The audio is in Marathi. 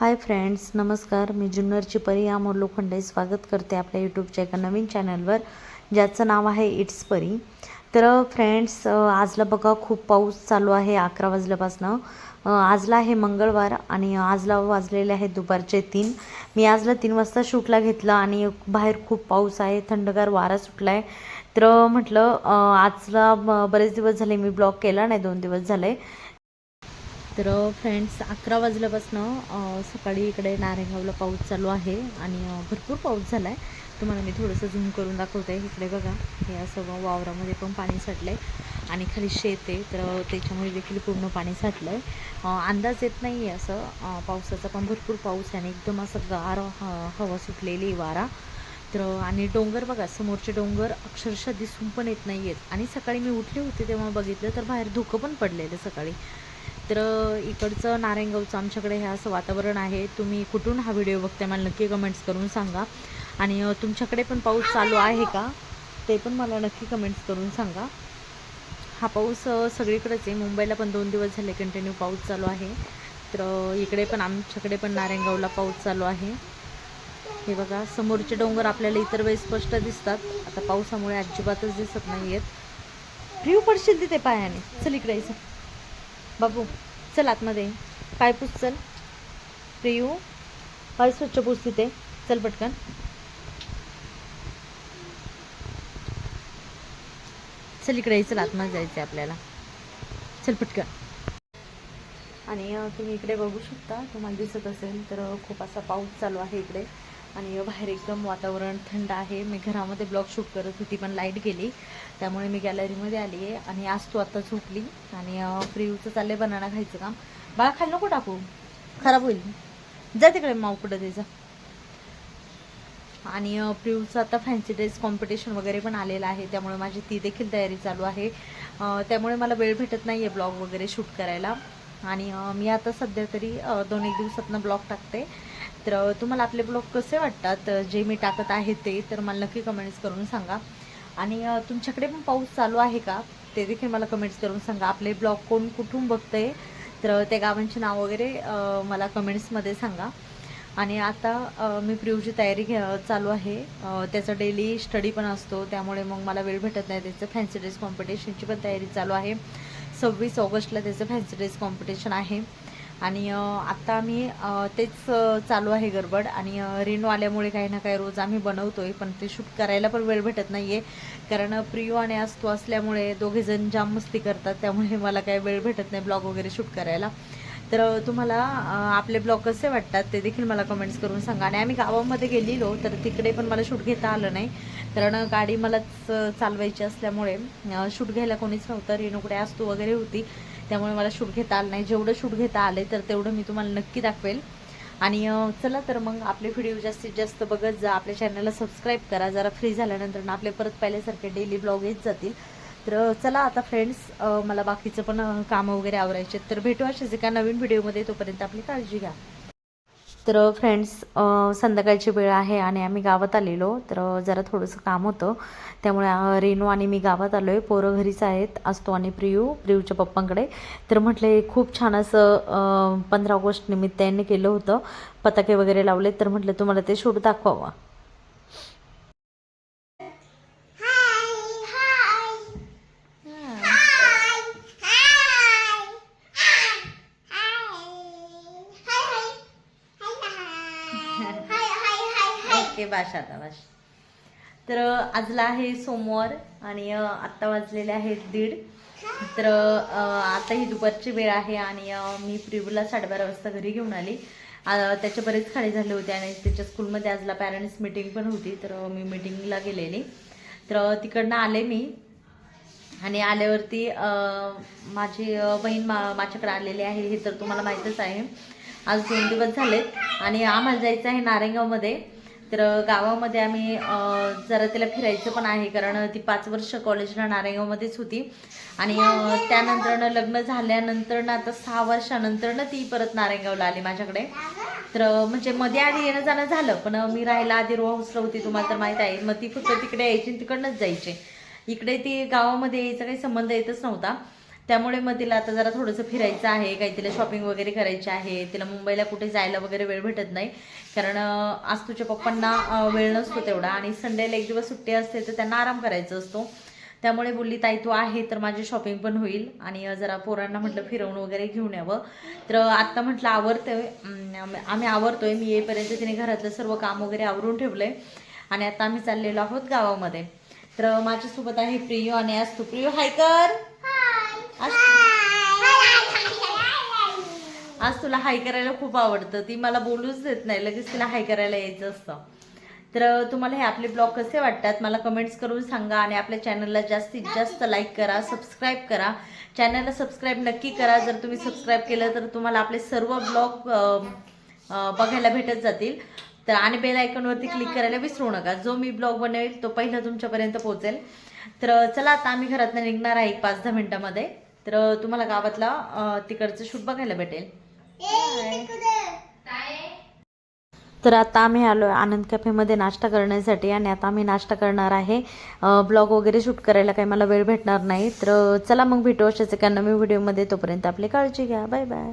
हाय फ्रेंड्स नमस्कार. मी जुन्नरची परी अमोल लोखंडे. स्वागत करते आपल्या यूट्यूबच्या एका नवीन चॅनलवर ज्याचं नाव आहे इट्स परी तर फ्रेंड्स आजला बघा खूप पाऊस चालू आहे अकरा वाजल्यापासनं. आजला आहे मंगळवार आणि आजला वाजलेले आहेत दुपारचे तीन. मी आजला तीन वाजता शूटला घेतलं आणि बाहेर खूप पाऊस आहे थंडगार वारा सुटला आहे तर म्हटलं आजला बरेच दिवस झाले मी ब्लॉग केला नाही दोन दिवस झाले. तर फ्रेंड्स अकरा वाजल्यापासनं सकाळी इकडे नारेगावला पाऊस चालू आहे आणि भरपूर पाऊस झाला आहे तुम्हाला मी थोडंसं झूम करून दाखवते. इकडे बघा हे असं वावरामध्ये पण पाणी साठलं आहे आणि खाली शेत आहे. तर त्याच्यामुळे देखील पूर्ण पाणी साठलं आहे अंदाज येत नाही आहे असं पावसाचा पण भरपूर पाऊस आहे आणि एकदम असं गार हवा सुटलेली वारा. तर आणि डोंगर बघा समोरचे डोंगर अक्षरशः दिसून पण येत नाही आहेत आणि सकाळी मी उठले होते तेव्हा बघितलं तर बाहेर धुकं पण पडलेलं सकाळी. तर इकडचं नारायणगावचं आमच्याकडे हे असं वातावरण आहे. तुम्ही कुठून हा व्हिडिओ बघताय मला नक्की कमेंट्स करून सांगा. आणि तुमच्याकडे पण पाऊस चालू आहे का? ते पण मला नक्की कमेंट्स करून सांगा. हा पाऊस सगळीकडेच आहे. मुंबईला पण दोन दिवस झाले कंटिन्यू पाऊस चालू आहे. तर इकडे पण आमच्याकडे पण नारायणगावला पाऊस चालू आहे. हे बघा समोरचे डोंगर आपल्याला इतर वेळेस स्पष्ट दिसतात. आता पावसामुळे अजिबातच दिसत नाही आहेत प्रियू पडशील तिथे पायाने. चल इकडे बाबू चल आतमध्ये. काय पाय पुस चल. प्रियू पाय स्वच्छ पुस तिथे चल पटकन. चल इकडे चल आतमध्ये जायचं आहे आपल्याला. चल पटकन. आणि तुम्ही इकडे बघू शकता. तुम्हाला दिसत असेल तर खूप असा पाऊस चालू आहे इकडे. आणि बाहेर एकदम वातावरण थंड आहे. मी घरामध्ये ब्लॉग शूट करत होती पण लाइट गेली. त्यामुळे मी गॅलरीमध्ये आली आहे आणि आज तू आता झोपली. आणि अ, चाललंय बनाना खायचं काम. बाळा खाली नको टाकू. खराब होईल. जा तिकडे माऊ कुठं त्याचं आणि अ, आता फॅन्सी ड्रेस कॉम्पिटिशन वगैरे पण आलेलं आहे. त्यामुळे माझी ती देखील तयारी चालू आहे. त्यामुळे मला वेळ भेटत नाही आहे ब्लॉग वगैरे शूट करायला. आणि मी आता सध्या तरी दोन एक दिवसातनं ब्लॉग टाकते. तर तुम्हाला आपले ब्लॉग कसे वाटतात? जे मी टाकत आहे ते तर मला नक्की कमेंट्स करून सांगा. आणि तुमच्याकडे पण पाऊस चालू आहे का? ते देखील मला कमेंट्स करून सांगा. आपले ब्लॉग कोण कुठून बघतंय? तर त्या गावांचे नाव वगैरे मला कमेंट्समध्ये सांगा. आणि आता मी प्रियूची तयारी घ्या चालू आहे. त्याचा डेली स्टडी पण असतो. त्यामुळे मग मला वेळ भेटत नाही. त्याचं फॅन्सी ड्रेस कॉम्पिटिशनची पण तयारी चालू आहे. सव्वीस ऑगस्टला त्याचं फॅन्सी ड्रेस कॉम्पिटिशन आहे. आणि आत्ता आम्ही तेच चालू आहे गडबड आणि अ, आल्यामुळे काही ना काही रोज आम्ही बनवतो आहे पण ते शूट करायला पण वेळ भेटत नाही आहे कारण प्रियो आणि असतो असल्यामुळे दोघेजण जाम मस्ती करतात त्यामुळे मला काही वेळ भेटत नाही ब्लॉग वगैरे शूट करायला. तर तुम्हाला आपले ब्लॉग कसे वाटतात ते देखील मला कमेंट्स करून सांगा. आणि आम्ही गावामध्ये गेलेलो तर तिकडे पण मला शूट घेता आलं नाही. कारण गाडी मलाच चालवायची असल्यामुळे शूट घ्यायला कोणीच नव्हतं. रेणुकडे असतो वगैरे होती. त्यामुळे मला शूट घेता आलं नाही. जेवढं शूट घेता आले तर तेवढं मी तुम्हाला नक्की दाखवेल. आणि चला तर मग आपले व्हिडिओ जास्तीत जास्त बघत जा. आपल्या चॅनलला सबस्क्राईब करा. जरा फ्री झाल्यानंतर ना आपले परत पहिल्यासारखे डेली ब्लॉग येत जातील. तर चला आता फ्रेंड्स मला बाकीचं पण कामं वगैरे आवरायचे आहेत. तर भेटू अशाच एका नवीन व्हिडिओमध्ये तोपर्यंत आपली काळजी घ्या. तर फ्रेंड्स संध्याकाळची वेळ आहे आणि आम्ही गावात आलेलो. तर जरा थोडंसं काम होतं. त्यामुळे रेनू रेणू आणि मी गावात आलो आहे पोरं घरीच आहेत असतो आणि प्रियू प्रियूच्या पप्पांकडे. तर म्हटले खूप छान असं पंधरा ऑगस्ट निमित्त यांनी केलं होतं. पताके वगैरे लावले तर म्हटलं तुम्हाला ते शूट दाखवावा. ओके बाश आता बाश तर आजला आहे सोमवार आणि आत्ता वाजलेले आहेत दीड. तर आता ही दुपारची वेळ आहे आणि मी प्रिबूला साडेबारा वाजता घरी घेऊन आली. त्याच्या त्याचे बरेच खाली झाले होते आणि त्याच्या स्कूलमध्ये आजला पॅरेंट्स मीटिंग पण होती तर मी मीटिंगला गेलेली. तर तिकडनं आले मी आणि आल्यावरती माझी बहीण मा माझ्याकडे आलेली आहे हे तर तुम्हाला माहीतच आहे. आज दोन दिवस झालेत आणि आम्हाला जायचं आहे नारेगावमध्ये तर गावामध्ये आम्ही जरा तिला फिरायचं पण आहे कारण ती पाच वर्ष कॉलेजला नारायणगावमध्येच होती. आणि त्यानंतरनं लग्न झाल्यानंतरनं आता सहा वर्षानंतरनं ती परत नारायणगावला आली माझ्याकडे. तर म्हणजे मध्ये आधी येणं जाणं झालं पण मी राहायला आधी रो हाऊसला होती तुम्हाला तर माहीत आहे. मग ती फक्त तिकडे यायची आणि तिकडनंच जायची. इकडे ती गावामध्ये यायचा काही संबंध येतच नव्हता. त्यामुळे मग तिला आता जरा थोडंसं फिरायचं आहे काही तिला शॉपिंग वगैरे करायची आहे. तिला मुंबईला कुठे जायला वगैरे वेळ भेटत नाही. कारण आज तुझ्या पप्पांना वेळ नसतो तेवढा आणि संडेला एक दिवस सुट्टी असते तर त्यांना आराम करायचा असतो. त्यामुळे बोलली ताई तू आहे तर माझी शॉपिंग पण होईल आणि जरा पोरांना म्हटलं फिरवून वगैरे घेऊन यावं. तर आत्ता म्हटलं आवरतोय. आम्ही आवरतोय. मी येईपर्यंत तिने घरातलं सर्व काम वगैरे आवरून ठेवलंय. आणि आता आम्ही चाललेलो आहोत गावामध्ये. तर माझ्यासोबत आहे प्रियो आणि आज तू. प्रियो हाय कर. आज आज तुला हाय करायला खूप आवडतं. ती मला बोलूच देत नाही. लगेच तिला हाय करायला यायचं असतं. तर तुम्हाला हे आपले ब्लॉग कसे वाटतात? मला कमेंट्स करून सांगा आणि आपल्या चॅनलला जास्तीत जास्त लाईक करा सबस्क्राईब करा. चॅनलला सबस्क्राईब नक्की करा. जर तुम्ही सबस्क्राईब केलं तर तुम्हाला आपले सर्व ब्लॉग बघायला भेटत जातील. तर आणि बेल आयकॉनवरती क्लिक करायला विसरू नका. जो मी ब्लॉग बनवेल तो पहिला तुमच्यापर्यंत पोहोचेल. तर चला आता आम्ही घरातनं निघणार आहे एक पाच दहा मिनटामध्ये. तर तुम्हाला गावातला तिकडचं शूट बघायला भेटेल. तर आता आम्ही आलो आनंद कॅफेमध्ये नाश्ता करण्यासाठी आणि आता आम्ही नाश्ता करणार आहे. ब्लॉग वगैरे शूट करायला काही मला वेळ भेटणार नाही. तर चला मग भेटू अशाच एका नवीन व्हिडिओमध्ये. तोपर्यंत आपली काळजी घ्या. Bye bye.